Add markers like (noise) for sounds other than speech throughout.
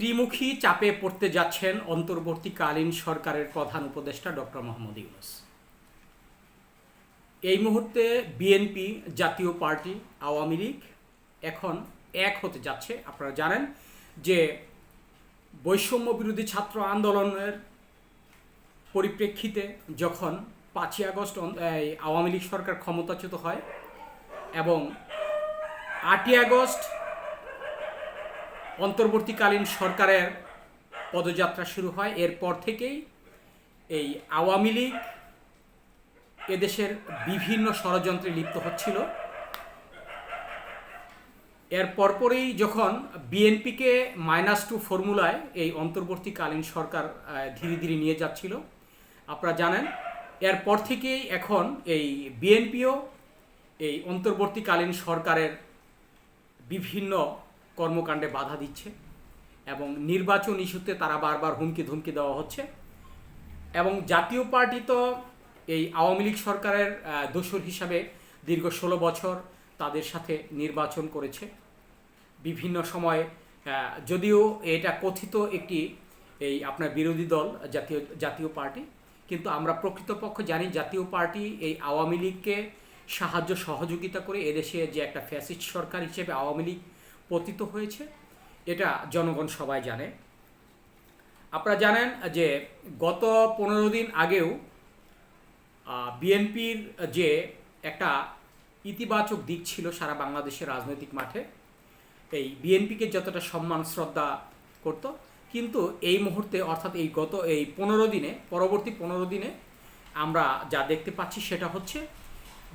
ত্রিমুখী চাপে পড়তে যাচ্ছেন অন্তর্বর্তীকালীন সরকারের প্রধান উপদেষ্টা ডক্টর মোহাম্মদ ইউনুস। এই মুহূর্তে বিএনপি জাতীয় পার্টি, আওয়ামী লীগ এখন এক হতে যাচ্ছে। আপনারা জানেন যে বৈষম্য বিরোধী ছাত্র আন্দোলনের পরিপ্রেক্ষিতে যখন পাঁচই আগস্ট আওয়ামী লীগ সরকার ক্ষমতাচ্যুত হয় এবং আটই আগস্ট অন্তর্বর্তীকালীন সরকারের পদযাত্রা শুরু হয়। এরপর থেকেই এই আওয়ামী লীগ এদেশের বিভিন্ন ষড়যন্ত্রে লিপ্ত হচ্ছিল। এর পরপরই যখন বিএনপিকে মাইনাস টু ফর্মুলায় এই অন্তর্বর্তীকালীন সরকার ধীরে ধীরে নিয়ে যাচ্ছিল, আপনারা জানেন। এরপর থেকেই এখন এই বিএনপিও এই অন্তর্বর্তীকালীন সরকারের বিভিন্ন কর্মকাণ্ডে বাধা দিচ্ছে এবং নির্বাচন ইস্যুতে তারা বারবার হুমকি ধুমকি দেওয়া হচ্ছে। এবং জাতীয় পার্টি তো এই আওয়ামী লীগ সরকারের দোসর হিসাবে দীর্ঘ ষোলো বছর তাদের সাথে নির্বাচন করেছে। বিভিন্ন সময় যদিও এটা কথিত একটি এই আপনার বিরোধী দল, জাতীয় জাতীয় পার্টি, কিন্তু আমরা প্রকৃতপক্ষ জানি জাতীয় পার্টি এই আওয়ামী লীগকে সাহায্য সহযোগিতা করে এদেশে যে একটা ফ্যাসিস্ট সরকার হিসেবে আওয়ামী লীগ পতিত হয়েছে, এটা জনগণ সবাই জানে। আপনারা জানেন যে গত পনেরো দিন আগেও বিএনপির যে একটা ইতিবাচক দিক ছিল সারা বাংলাদেশের রাজনৈতিক মাঠে, এই বিএনপিকে যতটা সম্মান, শ্রদ্ধা করত, কিন্তু এই মুহূর্তে অর্থাৎ এই গত, এই পনেরো দিনে, পরবর্তী পনেরো দিনে আমরা যা দেখতে পাচ্ছি সেটা হচ্ছে,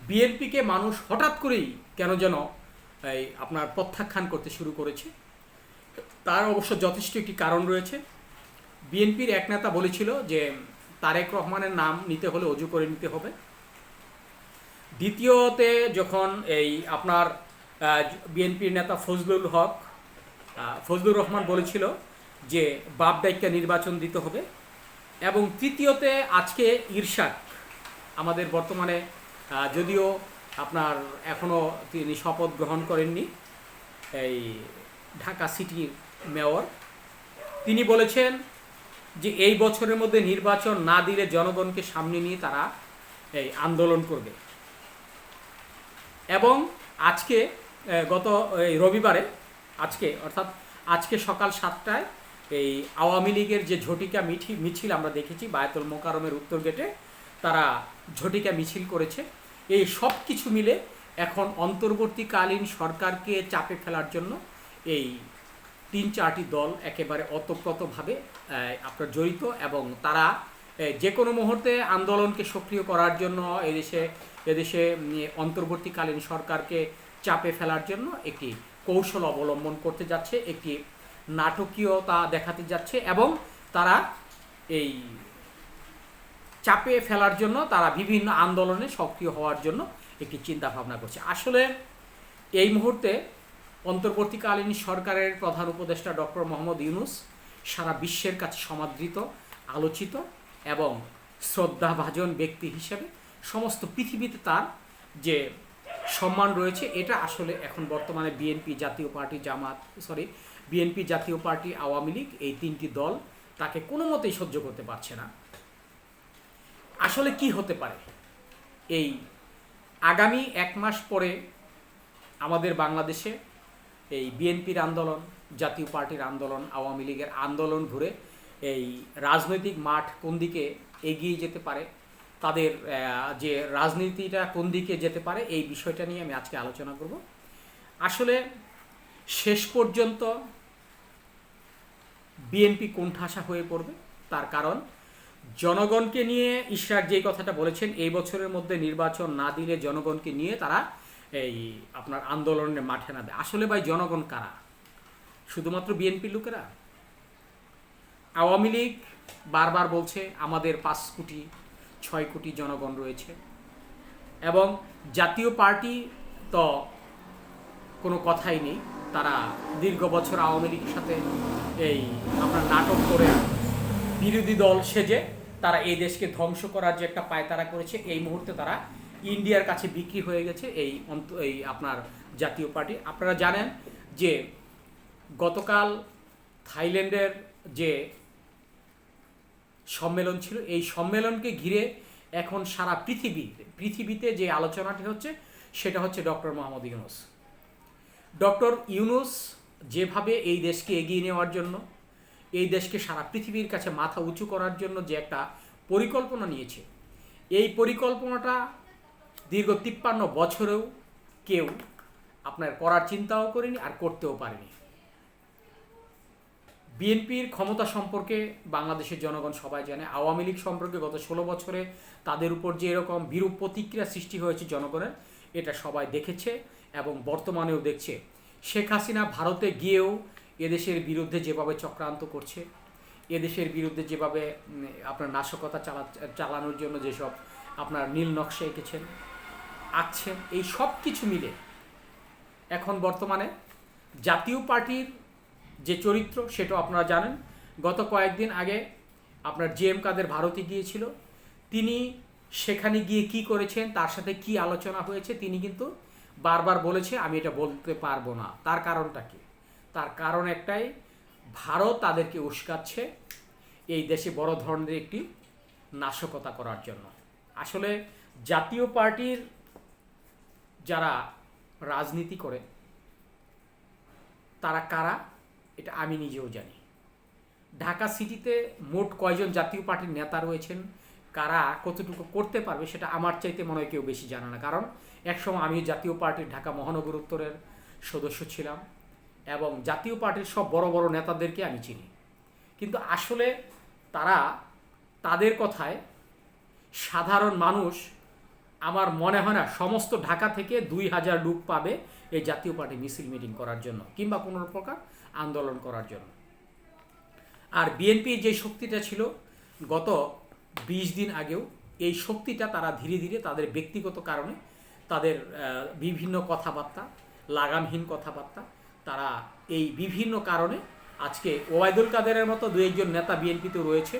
বিএনপিকে মানুষ হঠাৎ করেই কেন যেন এই আপনার প্রত্যাখ্যান করতে শুরু করেছে। তার অবশ্য যথেষ্ট একটি কারণ রয়েছে। বিএনপির এক নেতা বলেছিল যে, তারেক রহমানের নাম নিতে হলে অজু করে নিতে হবে। দ্বিতীয়তে, যখন এই আপনার বিএনপির নেতা ফজলুল হক ফজলুর রহমান বলেছিল যে, বাপ দায়িকা নির্বাচন দিতে হবে। এবং তৃতীয়তে, আজকে ইরশাদ, আমাদের বর্তমানে যদিও আপনার এখনও তিনি শপথ গ্রহণ করেননি, এই ঢাকা সিটির মেয়র। তিনি বলেছেন যে এই বছরের মধ্যে নির্বাচন না দিলে জনগণকে সামনে নিয়ে তারা এই আন্দোলন করবে। এবং আজকে গত, এই রবিবারে, আজকে, অর্থাৎ আজকে সকাল সাতটায় এই আওয়ামী লীগের যে ঝটিকা মিঠি, মিছিল আমরা দেখেছি, বায়তুল মোকারমের উত্তর গেটে, তারা ঝটিকা মিছিল করেছে। এই সব কিছু মিলে এখন অন্তর্বর্তীকালীন সরকারকে চাপে ফেলার জন্য এই তিন চারটি দল একেবারে অতপ্রতভাবে আপনার জড়িত এবং তারা যে কোনো মুহূর্তে আন্দোলনকে সক্রিয় করার জন্য এদেশে এদেশে অন্তর্বর্তীকালীন সরকারকে চাপে ফেলার জন্য একটি কৌশল অবলম্বন করতে যাচ্ছে, একটি নাটকীয়তা দেখাতে যাচ্ছে এবং তারা এই চাপে ফেলার জন্য তারা বিভিন্ন আন্দোলনে সক্রিয় হওয়ার জন্য একটি চিন্তা ভাবনা করছে। আসলে এই মুহূর্তে অন্তর্বর্তীকালীন সরকারের প্রধান উপদেষ্টা ডক্টর মোহাম্মদ ইউনুস সারা বিশ্বের কাছে সমাদৃত, আলোচিত এবং শ্রদ্ধাভাজন ব্যক্তি হিসেবে সমস্ত পৃথিবীতে তার যে সম্মান রয়েছে, এটা আসলে এখন বর্তমানে BNP Jatiya Party Jamaat sorry BNP Jatiya Party Awami League এই তিনটি দল তাকে কোনো মতেই সহ্য করতে পারছে না। আসলে কি হতে পারে? এই আগামী এক মাস পরে আমাদের বাংলাদেশে এই বিএনপির আন্দোলন, জাতীয় পার্টির আন্দোলন, আওয়ামী লীগের আন্দোলন ঘুরে এই রাজনৈতিক মাঠ কোন দিকে এগিয়ে যেতে পারে, তাদের যে রাজনীতিটা কোন দিকে যেতে পারে, এই বিষয়টা নিয়ে আমি আজকে আলোচনা করব। আসলে শেষ পর্যন্ত বিএনপি কোণঠাসা হয়ে পড়বে, তার কারণ জনগণকে নিয়ে ইশরাক যেই কথাটা বলেছেন, এই বছরের মধ্যে নির্বাচন না দিলে জনগণকে নিয়ে তারা এই আপনার আন্দোলনের মাঠে নামবে। আসলে ভাই জনগণ কারা? শুধুমাত্র বিএনপি লোকেরা? আওয়ামী লীগ বারবার বলছে, আমাদের পাঁচ কোটি, ছয় কোটি জনগণ রয়েছে। এবং জাতীয় পার্টি তো কোনো কথাই নেই। তারা দীর্ঘ বছর আওয়ামী লীগের সাথে এই আপনার নাটক করে বিরোধী দল সেজে তারা এই দেশকে ধ্বংস করার যে একটা পায়তারা করেছে, এই মুহূর্তে তারা ইন্ডিয়ার কাছে বিক্রি হয়ে গেছে এই অন্ত, এই আপনার জাতীয় পার্টি। আপনারা জানেন যে গতকাল থাইল্যান্ডের যে সম্মেলন ছিল, এই সম্মেলনকে ঘিরে এখন সারা পৃথিবী, পৃথিবীতে যে আলোচনাটি হচ্ছে, সেটা হচ্ছে ডক্টর মোহাম্মদ ইউনুস। ডক্টর ইউনুস যেভাবে এই দেশকে এগিয়ে নেওয়ার জন্য এই দেশকে সারা পৃথিবীর কাছে মাথা উঁচু করার জন্য যে একটা পরিকল্পনা নিয়েছে। এই পরিকল্পনাটা দীর্ঘ তিপ্পান্ন বছরেও কেউ আপনার করার চিন্তাও করেনি আর করতেও পারেনি। বিএনপির ক্ষমতা সম্পর্কে বাংলাদেশের জনগণ সবাই জানে, আওয়ামী লীগ সম্পর্কে গত ষোলো বছরে তাদের উপর যে এরকম বিরূপ প্রতিক্রিয়া সৃষ্টি হয়েছে জনগণের, এটা সবাই দেখেছে এবং বর্তমানেও দেখছে। শেখ হাসিনা ভারতে গিয়েও এদেশের বিরুদ্ধে যেভাবে চক্রান্ত করছে, এদেশের বিরুদ্ধে যেভাবে আপনার নাশকতা চালা, চালানোর জন্য যেসব আপনার নীল নকশা এঁকেছেন, আঁকছেন, এই সব কিছু মিলে এখন বর্তমানে জাতীয় পার্টির যে চরিত্র সেটা আপনারা জানেন। গত কয়েকদিন আগে আপনার জে এম কাদের ভারতে গিয়েছিল, তিনি সেখানে গিয়ে কি করেছেন, তার সাথে কি আলোচনা হয়েছে, তিনি কিন্তু বারবার বলেছে, আমি এটা বলতে পারব না। তার কারণটা কি? তার কারণ একটাই, ভারত তাদেরকে উস্কাচ্ছে এই দেশে বড় ধরনের একটি নাশকতা করার জন্য। আসলে জাতীয় পার্টির যারা রাজনীতি করে, তারা কারা এটা আমি নিজেও জানি। ঢাকা সিটিতে মোট কয়জন জাতীয় পার্টির নেতা রয়েছেন, কারা কতটুকু করতে পারবে সেটা আমার চাইতে মনে হয় কেউ বেশি জানে না। কারণ একসময় আমি জাতীয় পার্টির ঢাকা মহানগর উত্তরের সদস্য ছিলাম। এবং জাতীয় পার্টির সব বড় বড় নেতাদেরকে আমি চিনি। কিন্তু আসলে তারা তাদের কথায় সাধারণ মানুষ আমার মনে হয় না, সমস্ত ঢাকা থেকে দুই হাজার লোক পাবে এই জাতীয় পার্টি মিছিল মিটিং করার জন্য কিংবা কোনো প্রকার আন্দোলন করার জন্য। আর বিএনপির যে শক্তিটা ছিল, গত বিশ দিন আগেও এই শক্তিটা তারা ধীরে ধীরে তাদের ব্যক্তিগত কারণে তাদের বিভিন্ন কথাবার্তা, লাগামহীন কথাবার্তা তারা এই বিভিন্ন কারণে আজকে ওবায়দুল কাদেরের মতো দু একজন নেতা বিএনপিতে রয়েছে,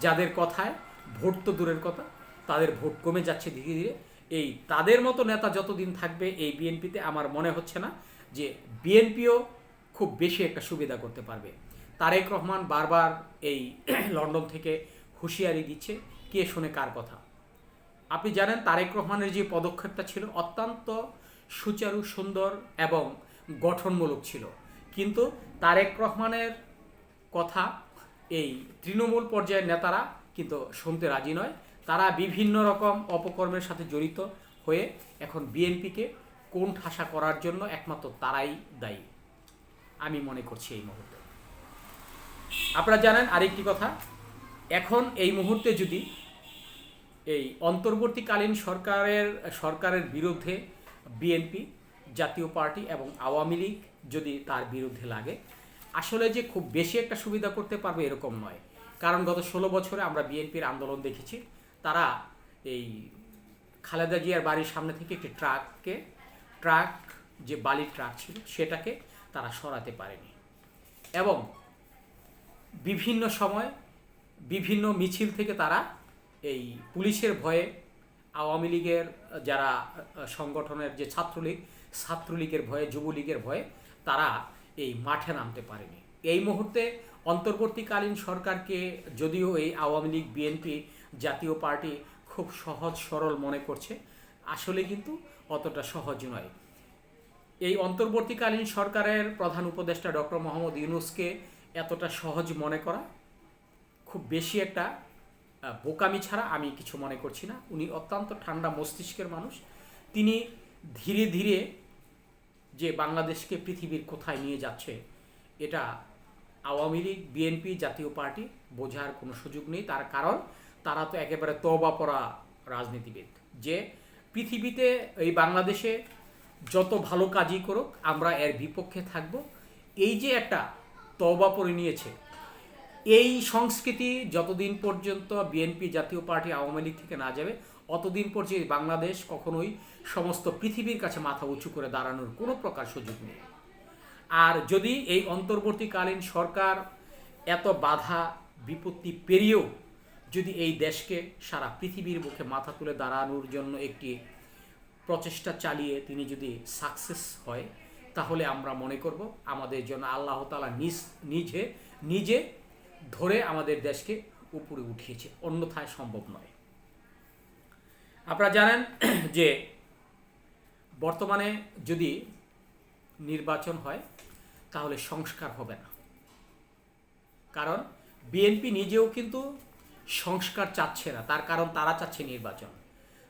যাদের কথায় ভোট তো দূরের কথা, তাদের ভোট কমে যাচ্ছে ধীরে ধীরে। এই তাদের মতো নেতা যতদিন থাকবে এই বিএনপিতে আমার মনে হচ্ছে না যে বিএনপিও খুব বেশি একটা সুবিধা করতে পারবে। তারেক রহমান বারবার এই (clears throat) লন্ডন থেকে হুঁশিয়ারি দিচ্ছে, কে শুনে কার কথা? আপনি জানেন তারেক রহমানের যে পদক্ষেপটা ছিল অত্যন্ত সুচারু, সুন্দর এবং গঠনমূলক ছিল। কিন্তু তারেক রহমানের কথা এই তৃণমূল পর্যায়ের নেতারা কিন্তু শুনতে রাজি নয়। তারা বিভিন্ন রকম অপকর্মের সাথে জড়িত হয়ে এখন বিএনপিকে কোন ঠাসা করার জন্য একমাত্র তারাই দায়ী। আমি মনে করছি এই মুহূর্তে। আপনারা জানেন আরেকটি কথা, এখন এই মুহূর্তে যদি এই অন্তর্বর্তীকালীন সরকারের সরকারের বিরুদ্ধে বিএনপি জাতীয় পার্টি এবং আওয়ামী লীগ যদি তার বিরুদ্ধে লাগে। আসলে যে খুব বেশি একটা সুবিধা করতে পারবে এরকম নয়। কারণ গত ষোলো বছরে আমরা বিএনপির আন্দোলন দেখেছি। তারা এই খালেদা জিয়ার বাড়ির সামনে থেকে একটি ট্রাককে, ট্রাক, যে বালির ট্রাক ছিল, সেটাকে তারা সরাতে পারেনি। এবং বিভিন্ন সময় বিভিন্ন মিছিল থেকে তারা এই পুলিশের ভয়ে আওয়ামী লীগের যারা সংগঠনের যে ছাত্রলীগ ছাত্রলীগের ভয়ে, যুবলীগের ভয়ে তারা এই মাঠে নামতে পারেনি। এই মুহূর্তে অন্তর্বর্তীকালীন সরকারকে যদিও এই Awami League, BNP Jatiya Party খুব সহজ, সরল মনে করছে, আসলে কিন্তু অতটা সহজ নয়। এই অন্তর্বর্তীকালীন সরকারের প্রধান উপদেষ্টা ডক্টর মোহাম্মদ ইউনুসকে এতটা সহজ মনে করা, খুব বেশি একটা বোকামি ছাড়া আমি কিছু মনে করছি না। উনি অত্যন্ত ঠান্ডা মস্তিষ্কের মানুষ। তিনি ধীরে ধীরে যে বাংলাদেশকে পৃথিবীর কোথায় নিয়ে যাচ্ছে, এটা Awami League, BNP Jatiya Party বোঝার কোনো সুযোগ নেই। তার কারণ, তারা তো একেবারে তবা পড়া রাজনীতিবিদ। যে পৃথিবীতে এই বাংলাদেশে যত ভালো কাজই করুক, আমরা এর বিপক্ষে থাকব। এই যে একটা তবা পড়ে নিয়েছে এই সংস্কৃতি যতদিন পর্যন্ত বিএনপি জাতীয় পার্টি আওয়ামী লীগ থেকে না যাবে, অতদিন পর্যন্ত বাংলাদেশ কখনোই সমস্ত পৃথিবীর কাছে মাথা উঁচু করে দাঁড়ানোর কোনো প্রকার সুযোগ নেই। আর যদি এই অন্তর্বর্তীকালীন সরকার এত বাধা, বিপত্তি পেরিয়েও যদি এই দেশকে সারা পৃথিবীর মুখে মাথা তুলে দাঁড়ানোর জন্য একটি প্রচেষ্টা চালিয়ে তিনি যদি সাকসেস হয়, তাহলে আমরা মনে করব আমাদের জন্য আল্লাহ তালা নিজ, নিজে নিজে ধরে আমাদের দেশকে উপরে উঠিয়েছে, অন্যথায় সম্ভব নয়। আপনারা জানেন (clears throat) যে বর্তমানে যদি নির্বাচন হয়, তাহলে সংস্কার হবে না। কারণ বিএনপি নিজেও কিন্তু সংস্কার চাচ্ছে না, তার কারণ তারা চাচ্ছে নির্বাচন।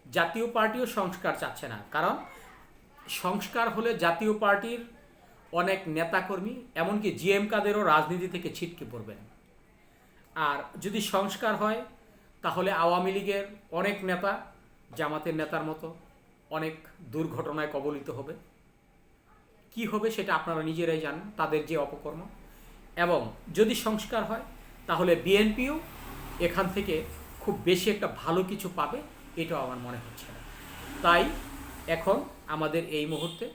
জাতীয় পার্টিও সংস্কার চাচ্ছে না, কারণ সংস্কার হলে জাতীয় পার্টির অনেক নেতাকর্মী, এমনকি জিএম কাদেরও রাজনীতি থেকে ছিটকে পড়বেন। আর যদি সংস্কার হয়, তাহলে আওয়ামী লীগের অনেক নেতা জামাতের নেতার মতো অনেক দুর্ঘটনায় কবলিত হবে। কি হবে সেটা আপনারা নিজেরাই জানেন, তাদের যে অপকর্ম। এবং যদি সংস্কার হয়, তাহলে বিএনপিও এখান থেকে খুব বেশি একটা ভালো কিছু পাবে, এটাও আমার মনে হচ্ছে না। তাই এখন আমাদের এই মুহূর্তে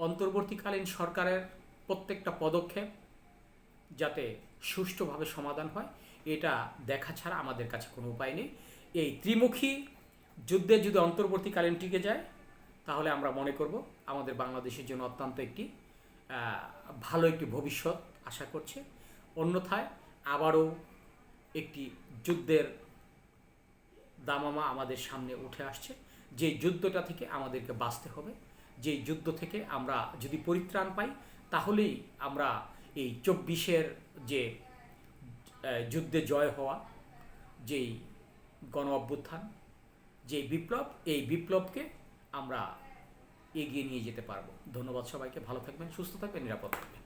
অন্তর্বর্তীকালীন সরকারের প্রত্যেকটা পদক্ষেপ যাতে সুষ্ঠুভাবে সমাধান হয়, এটা দেখা ছাড়া আমাদের কাছে কোনো উপায় নেই। এই ত্রিমুখী যুদ্ধে যদি অন্তর্বর্তীকালীন টিকে যায়, তাহলে আমরা মনে করব আমাদের বাংলাদেশের জন্য অত্যন্ত একটি ভালো একটি ভবিষ্যৎ আশা করছে। অন্যথায় আবারও একটি যুদ্ধের দামামা আমাদের সামনে উঠে আসছে। যে যুদ্ধটা থেকে আমাদেরকে বাঁচতে হবে, যে যুদ্ধ থেকে আমরা যদি পরিত্রাণ পাই, তাহলেই আমরা এই চব্বিশের যে যুদ্ধে জয় হওয়া, যেই গণ অভ্যুত্থান যে বিপ্লব, এই বিপ্লবকে আমরা এগিয়ে নিয়ে যেতে পারব। ধন্যবাদ সবাইকে, ভালো থাকবেন, সুস্থ থাকবেন, নিরাপদ থাকবেন।